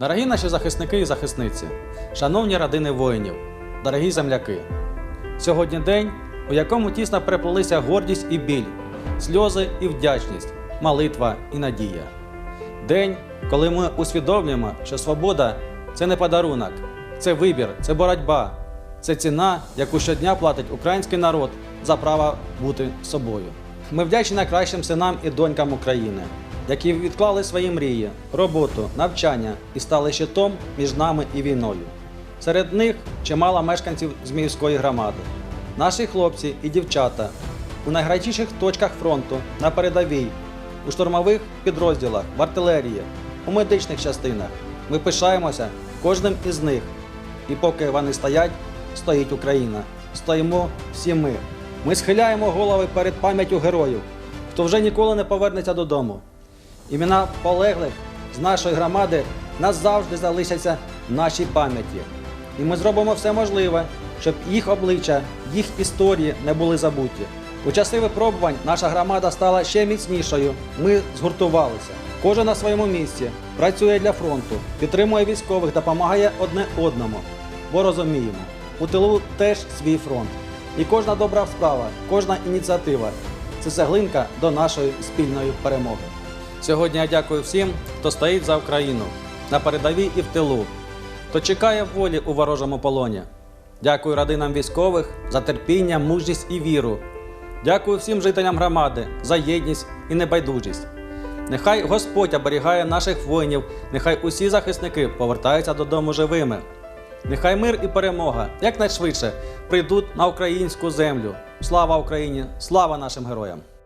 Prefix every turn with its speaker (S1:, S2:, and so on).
S1: Дорогі наші захисники і захисниці, шановні родини воїнів, дорогі земляки. Сьогодні день, у якому тісно переплелися гордість і біль, сльози і вдячність, молитва і надія. День, коли ми усвідомлюємо, що свобода це не подарунок, це вибір, це боротьба, це ціна, яку щодня платить український народ за право бути собою. Ми вдячні найкращим синам і донькам України, які відклали свої мрії, роботу, навчання і стали щитом між нами і війною. Серед них чимало мешканців Зміївської громади. Наші хлопці і дівчата у найгарячіших точках фронту на передовій, у штурмових підрозділах, в артилерії, у медичних частинах. Ми пишаємося кожним із них. І поки вони стоять, стоїть Україна. Стоїмо всі ми. Ми схиляємо голови перед пам'яттю героїв, хто вже ніколи не повернеться додому. Імена полеглих з нашої громади назавжди залишаться в нашій пам'яті. І ми зробимо все можливе, щоб їх обличчя, їх історії не були забуті. У часи випробувань наша громада стала ще міцнішою. Ми згуртувалися. Кожен на своєму місці працює для фронту, підтримує військових, допомагає одне одному. Бо розуміємо, у тилу теж свій фронт. І кожна добра справа, кожна ініціатива це цеглинка до нашої спільної перемоги. Сьогодні я дякую всім, хто стоїть за Україну на передовій і в тилу, хто чекає волі у ворожому полоні. Дякую родинам військових за терпіння, мужність і віру. Дякую всім жителям громади за єдність і небайдужість. Нехай Господь оберігає наших воїнів, нехай усі захисники повертаються додому живими. Нехай мир і перемога якнайшвидше прийдуть на українську землю. Слава Україні! Слава нашим героям!